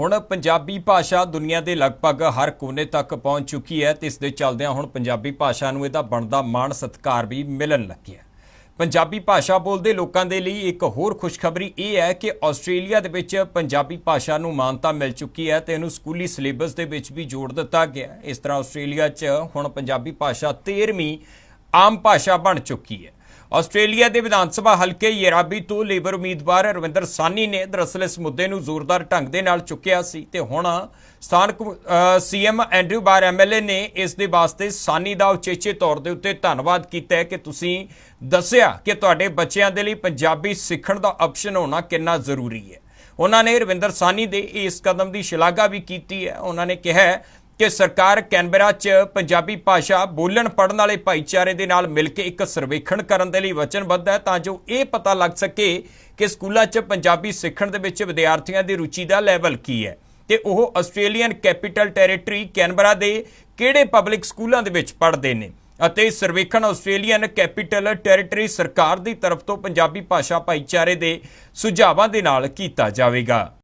ਹੁਣ ਪੰਜਾਬੀ ਭਾਸ਼ਾ ਦੁਨੀਆ ਦੇ ਲਗਭਗ ਹਰ ਕੋਨੇ ਤੱਕ ਪਹੁੰਚ ਚੁੱਕੀ ਹੈ ਤੇ ਇਸ ਦੇ ਚੱਲਦਿਆਂ ਹੁਣ ਪੰਜਾਬੀ ਭਾਸ਼ਾ ਨੂੰ ਇਹਦਾ ਬਣਦਾ ਮਾਣ ਸਤਿਕਾਰ ਵੀ ਮਿਲਣ ਲੱਗਿਆ ਪੰਜਾਬੀ ਭਾਸ਼ਾ ਬੋਲਦੇ ਲੋਕਾਂ ਦੇ ਲਈ ਇੱਕ ਹੋਰ ਖੁਸ਼ਖਬਰੀ ਇਹ ਹੈ ਕਿ ਆਸਟ੍ਰੇਲੀਆ ਦੇ ਵਿੱਚ ਪੰਜਾਬੀ ਭਾਸ਼ਾ ਨੂੰ ਮਾਨਤਾ ਮਿਲ ਚੁੱਕੀ ਹੈ ਤੇ ਇਹਨੂੰ ਸਕੂਲੀ ਸਿਲੇਬਸ ਦੇ ਵਿੱਚ ਵੀ ਜੋੜ ਦਿੱਤਾ ਗਿਆ ਇਸ ਤਰ੍ਹਾਂ ਆਸਟ੍ਰੇਲੀਆ 'ਚ ਹੁਣ ਪੰਜਾਬੀ ਭਾਸ਼ਾ 13ਵੀਂ ਆਮ ਭਾਸ਼ਾ ਬਣ ਚੁੱਕੀ ਹੈ। ਆਸਟ੍ਰੇਲੀਆ ਦੇ ਵਿਧਾਨ ਸਭਾ ਹਲਕੇ ਯੇਰਾਬੀ ਤੋਂ ਲੇਬਰ ਉਮੀਦਵਾਰ ਰਵਿੰਦਰ ਸਾਨੀ ਨੇ ਦਰਅਸਲ ਇਸ ਮੁੱਦੇ ਨੂੰ ਜ਼ੋਰਦਾਰ ਢੰਗ ਦੇ ਨਾਲ ਚੁੱਕਿਆ ਸੀ ਤੇ ਹੁਣ ਸਥਾਨਕ ਸੀਐਮ ਐਂਡਰੂ ਬਾਰ ਐਮਐਲਏ ਨੇ ਇਸ ਦੇ ਵਾਸਤੇ ਸਾਨੀ ਦਾ ਉਚੇਚੇ ਤੌਰ ਦੇ ਉੱਤੇ ਧੰਨਵਾਦ ਕੀਤਾ ਹੈ ਕਿ ਤੁਸੀਂ ਦੱਸਿਆ ਕਿ ਤੁਹਾਡੇ ਬੱਚਿਆਂ ਦੇ ਲਈ ਪੰਜਾਬੀ ਸਿੱਖਣ ਦਾ ਆਪਸ਼ਨ ਹੋਣਾ ਕਿੰਨਾ ਜ਼ਰੂਰੀ ਹੈ। ਉਹਨਾਂ ਨੇ ਰਵਿੰਦਰ ਸਾਨੀ ਦੇ ਇਸ ਕਦਮ ਦੀ ਸ਼ਲਾਘਾ ਵੀ ਕੀਤੀ ਹੈ। ਉਹਨਾਂ ਨੇ ਕਿਹਾ ਕਿ ਸਰਕਾਰ ਕੈਨਬਰਾ 'ਚ ਪੰਜਾਬੀ ਭਾਸ਼ਾ ਬੋਲਣ ਪੜਨ ਵਾਲੇ ਭਾਈਚਾਰੇ ਦੇ ਨਾਲ ਮਿਲ ਕੇ ਇੱਕ ਸਰਵੇਖਣ ਕਰਨ ਦੇ ਲਈ ਵਚਨਬੱਧ ਹੈ, ਤਾਂ ਜੋ ਇਹ ਪਤਾ ਲੱਗ ਸਕੇ ਕਿ ਸਕੂਲਾਂ 'ਚ ਪੰਜਾਬੀ ਸਿੱਖਣ ਦੇ ਵਿੱਚ ਵਿਦਿਆਰਥੀਆਂ ਦੀ ਰੁਚੀ ਦਾ ਲੈਵਲ ਕੀ ਹੈ। ਤੇ ਉਹ ਆਸਟ੍ਰੇਲੀਅਨ ਕੈਪੀਟਲ ਟੈਰੀਟਰੀ ਕੈਨਬਰਾ ਦੇ ਕਿਹੜੇ ਪਬਲਿਕ ਸਕੂਲਾਂ ਦੇ ਵਿੱਚ ਪੜ੍ਹਦੇ ਨੇ? ਅਤੇ ਸਰਵੇਖਣ ਆਸਟ੍ਰੇਲੀਅਨ ਕੈਪੀਟਲ ਟੈਰੀਟਰੀ ਸਰਕਾਰ ਦੀ ਤਰਫ ਤੋਂ ਪੰਜਾਬੀ ਭਾਸ਼ਾ ਭਾਈਚਾਰੇ ਦੇ ਸੁਝਾਵਾਂ ਦੇ ਨਾਲ ਕੀਤਾ ਜਾਵੇਗਾ।